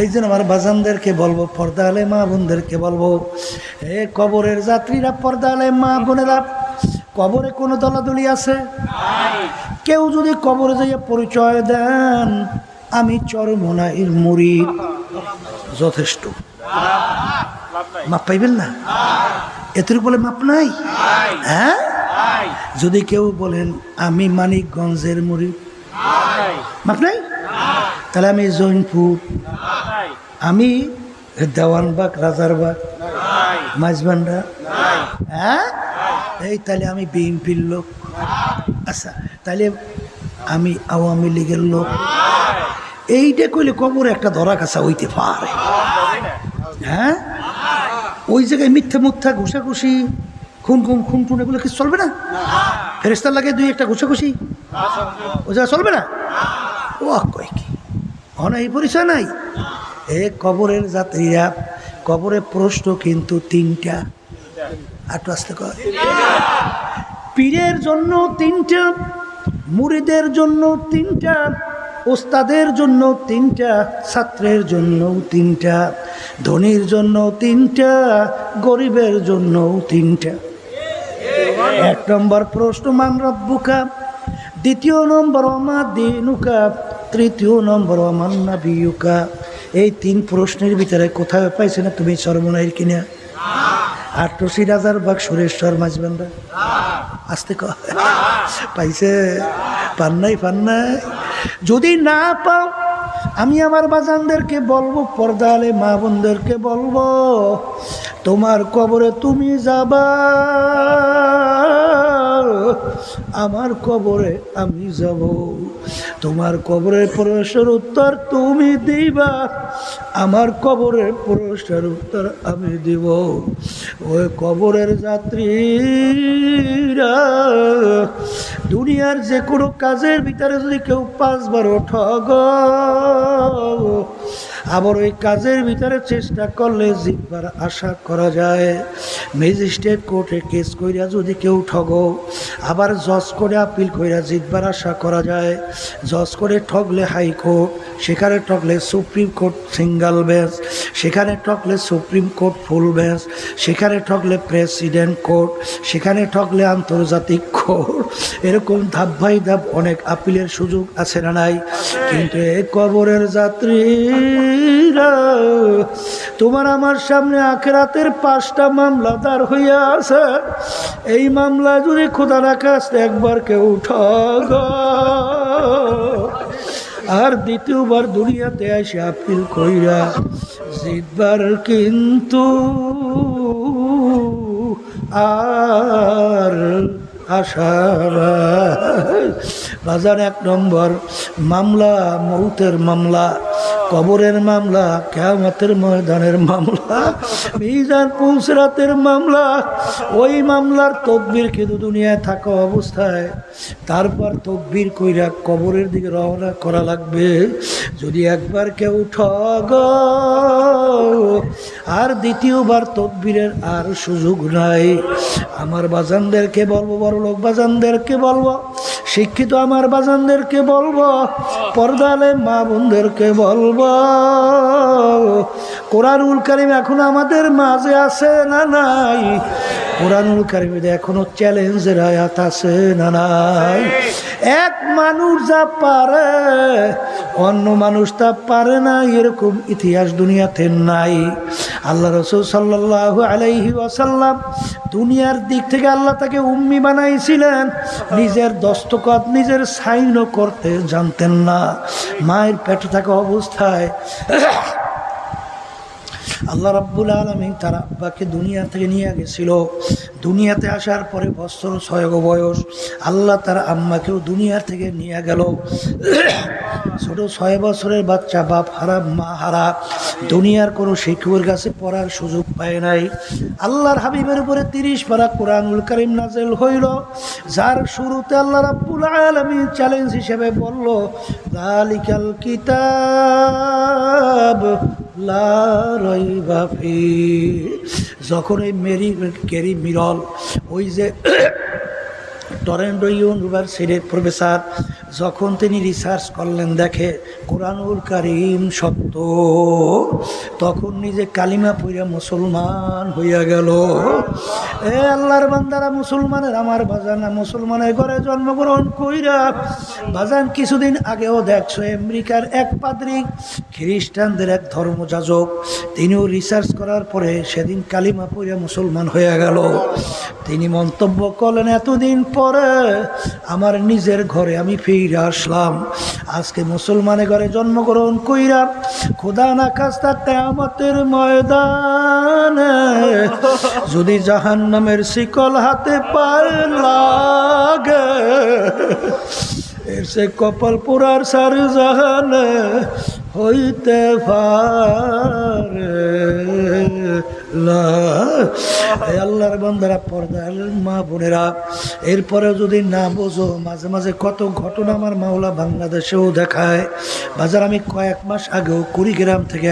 এই জন্য আমার বাজানদেরকে বলব পর্দা আলে মা বোনদেরকে বলব, এ কবরের যাত্রীরা পর্দা আলে মা বোনেরা, কবরে কোনো দলাদলি আছে? কেউ যদি কবরে যাইয়া পরিচয় দেন, আমি চরমোনাইর মুড়ি যথেষ্ট। মাপ পাইবেন না? এতের বলে মাপ নাই? হ্যাঁ? যদি কেউ বলেন, আমি মানিকগঞ্জের মুড়ি মাপ নাই? তাহলে আমি জৈনপুর। আমি দেওয়ানবাগ রাজারবাগ মাঝবান্ডা হ্যাঁ? এই তাহলে আমি বিএনপির লোক। আচ্ছা তাহলে আমি আওয়ামী লীগের লোক। এইটা কইলে কবর একটা ধরা কাছা হইতে পারে। হ্যাঁ? ওই জায়গায় মিথ্যা মুথ্যা, ঘুষাঘুষি, খুন খুন খুন টুন এগুলো কি চলবে না? ফেরেস্তার লাগে দুই একটা ঘুষাঘুষি? ও জায়গা চলবে না? ও কয় কি? এই পরিচয় নাই? এ কবরের যাত্রীরা কবরের প্রশ্ন কিন্তু তিনটা। আটু আসতে পীরের জন্য তিনটা মুড়িদের জন্য তিনটা, ওস্তাদের জন্য তিনটা, ছাত্রের জন্য তিনটা, ধনীর জন্য তিনটা, গরিবের জন্য তিনটা। এক নম্বর প্রশ্ন, মান রব্বুকা। দ্বিতীয় নম্বর অমার দিনুকা। তৃতীয় নম্বর অমান নাবিয়ুকা। এই তিন প্রশ্নের ভিতরে কোথায় পাইছে না তুমি সর্বনাইর কিনা? আর টসি রাজার বাগ সুরেশ্বর মাঝবান্ডা আসতে পাইছে? পান নাই পান নাই। যদি না পাও, আমি আমার বাজানদেরকে বলব, পর্দালে মা বোনদেরকে বলব, তোমার কবরে তুমি যাবা। আমার কবরে আমি যাব। তোমার কবরের প্রশ্নের উত্তর তুমি দিবা। আমার কবরের প্রশ্নের উত্তর আমি দিব। ওই কবরের যাত্রীরা, দুনিয়ার যে কোনো কাজের ভিতরে যদি কেউ পাঁচবার ঠগ আবার ওই কাজের ভিতরে চেষ্টা করলে জিতবার আশা করা যায়। ম্যাজিস্ট্রেট কোর্টে কেস কইরা যদি কেউ ঠগ, আবার জজ করে আপিল কইরা জিতবার আশা করা যায়। জজ করে ঠগলে হাইকোর্ট, সেখানে ঠগলে সুপ্রিম কোর্ট সিঙ্গেল বেঞ্চ, সেখানে ঠগলে সুপ্রিম কোর্ট ফুল বেঞ্চ, সেখানে ঠগলে প্রেসিডেন্ট কোর্ট, সেখানে ঠগলে আন্তর্জাতিক কোর্ট। এরকম ধাপ ভাই ধাপ অনেক আপিলের সুযোগ আছে না নাই? কিন্তু এ কবরের তোমার আমার সামনে আখেরাতের পাঁচটা মামলা দাঁড় হইয়া আছে। এই মামলা যদি খোদা রাখাস একবার কেউ ঠগ আর দ্বিতীয়বার দুনিয়াতে এসে আপিল কইরা জিতবার কিন্তু আর আশা এক নম্বর, মামলা, মৌতের মামলা। কবরের মামলা, কেয়ামতের ময়দানের মামলা, মিজান পুলসরাতের মামলা, ওই মামলার তকবির কিন্তু দুনিয়ায় থাকা অবস্থায়। তারপর তকবির কইরা কবরের দিকে রওনা করা লাগবে। যদি একবার কেউ ঠগ, আর দ্বিতীয়বার তকবীরের আর সুযোগ নাই। আমার বাজানদেরকে বলব বড় লোক বাজানদেরকে বলব শিক্ষিত আমার বাজানদেরকে বলব, পর্দালে মা বোনদেরকে বলব, কোরআনুল কারিম এখন আমাদের মাঝে আছে না নাই? কোরআনুল কারিমে এখনও চ্যালেঞ্জের আয়াত আছে না নাই? এক মানুষ যা পারে, অন্য মানুষ তা পারে না, এরকম ইতিহাস দুনিয়াতে নাই। আল্লাহ রসুল সাল্লাহ আলাইহি ওয়াসাল্লাম দুনিয়ার দিক থেকে আল্লাহ তাকে উম্মি বানাইছিলেন। নিজের দস্তকত নিজের সাইনও করতে জানতেন না। মায়ের পেটে থাকা অবস্থায় আল্লাহ রাব্বুল আলমী তার আব্বাকে দুনিয়া থেকে নিয়ে গেছিল। দুনিয়াতে আসার পরে বছর ছয় বয়স আল্লাহ তার আম্মাকেও দুনিয়া থেকে নিয়ে গেল। ছোট ছয় বছরের বাচ্চা বাপ হারা, মা হারা, দুনিয়ার কোনো শিক্ষকের কাছে পড়ার সুযোগ পায় নাই। আল্লাহর হাবিবের উপরে তিরিশ পারা কোরআনুল করিম নাজেল হইল। যার শুরুতে আল্লাহ রাব্বুল আলমী চ্যালেঞ্জ হিসেবে বলল লালিকাল কিতাব যখন এই মেরি কেরি মিরল ওই যে টরেন্টো ইউনিভার্সিটির প্রফেসর, যখন তিনি রিসার্চ করলেন, দেখে কোরআনুল কারিম সত্য। তখন নিজে কালিমা পইরা মুসলমান হইয়া গেল। এ আল্লাহর বান্দারা, মুসলমানের আমার বাজানা, মুসলমানের ঘরে জন্মগ্রহণ কইরা, বাজান কিছুদিন আগেও দেখছ, আমেরিকার এক পাদ্রী খ্রিস্টানদের এক ধর্মযাজক, তিনিও রিসার্চ করার পরে সেদিন কালিমা পইরা মুসলমান হয়ে গেল। তিনি মন্তব্য করলেন, এতদিন পরে আমার নিজের ঘরে আমি ফিরে আসলাম। আজকে মুসলমানের ঘরে জন্মগ্রহণ কইরা খোদা না কাস্তা তেমতের ময়দানে, যদি জাহান নামের শিকল হাতে পায় লাগে, এর সে কপাল পুরার সার জাহানে হইতে পারে। আল্লাহর বন্ধারা পর্দা মা বোনেরা। এরপরে যদি না বোঝো, মাঝে মাঝে কত ঘটনা আমার মাওলা বাংলাদেশেও দেখায়। বাজার আমি কয়েক মাস আগেও কুড়িগ্রাম থেকে